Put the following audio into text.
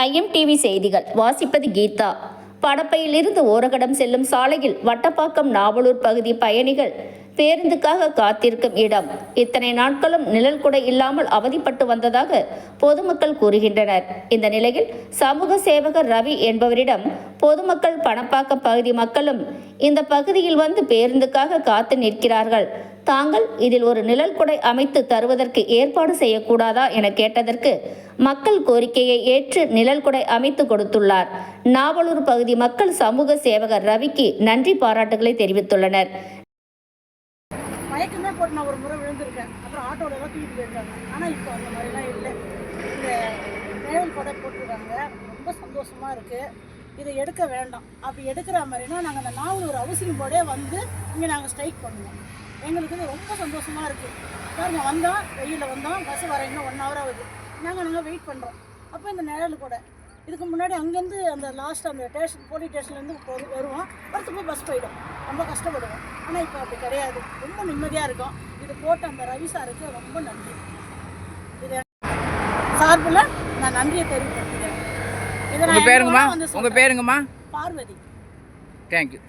IMDb செய்திகள். வாசிப்பது கீதா. படப்பையிலிருந்து ஓரகடம் செல்லும் சாலையில் வட்டப்பாக்கம் நாவலூர் பகுதி பயணிகள் பேருந்துக்காக காத்திருக்கும் இடம். இத்தனை நாட்களும் நிழல் கூட இல்லாமல் அவதிப்பட்டு வந்ததாக பொதுமக்கள் கூறுகின்றனர். இந்த நிலையில் சமூக சேவகர் ரவி என்பவரிடம் பொதுமக்கள் பணப்பாக்கம் பகுதி மக்களும் இந்த பகுதியில் வந்து பேருந்துக்காக காத்து நிற்கிறார்கள். தாங்கள் இதில் ஒரு நிழல் குடை அமைத்து தருவதற்கு ஏற்பாடு செய்யக்கூடாதா என கேட்டதற்கு மக்கள் கோரிக்கையை ஏற்று நிழல் குடை அமைத்து கொடுத்துள்ளார். நாவலூர் பகுதி மக்கள் சமூக சேவகர் ரவிக்கு நன்றி பாராட்டுகளை தெரிவித்துள்ளனர். மயக்கமே போட்டு நான் ஒரு முறை விழுந்திருக்கேன். அப்புறம் எல்லாம் தூக்கிட்டு போயிருக்காங்க. ஆனால் இப்போ அந்த மாதிரிலாம் இல்லை. இந்த நிழல் போட்டிருக்காங்க. ரொம்ப சந்தோஷமா இருக்கு. இதை எடுக்க வேண்டாம். அப்படி எடுக்கிற மாதிரினா நாங்கள் அந்த நாவலூர் அவசியம் போடே வந்து இங்கே நாங்கள் ஸ்ட்ரைக் பண்ணுவோம். எங்களுக்கு இது ரொம்ப சந்தோஷமாக இருக்குது பாருங்க வந்தோம் வெயிலில் வந்தோம் பஸ் வர இன்னும் ஒன் ஹவர் ஆகுது. நாங்கள் நாங்கள் வெயிட் பண்ணுறோம் அப்போ இந்த நிழல் கூட. இதுக்கு முன்னாடி அங்கேருந்து அந்த லாஸ்ட் அந்த ஸ்டேஷன் போலீஸ் ஸ்டேஷன்லேருந்து போய் வருவோம். அடுத்து போய் பஸ் போயிடும். ரொம்ப கஷ்டப்படுவோம். ஆனால் இப்போ அப்படி கிடையாது. ரொம்ப நிம்மதியாக இருக்கும். இது போட்ட அந்த ரவி சாருக்கு ரொம்ப நன்றி. இது சார்பில் நான் நன்றியை தெரிவிக்கிறேன். உங்கள் பேருங்கம்மா? உங்கள். பேருங்கம்மா? பார்வதி. தேங்க்யூ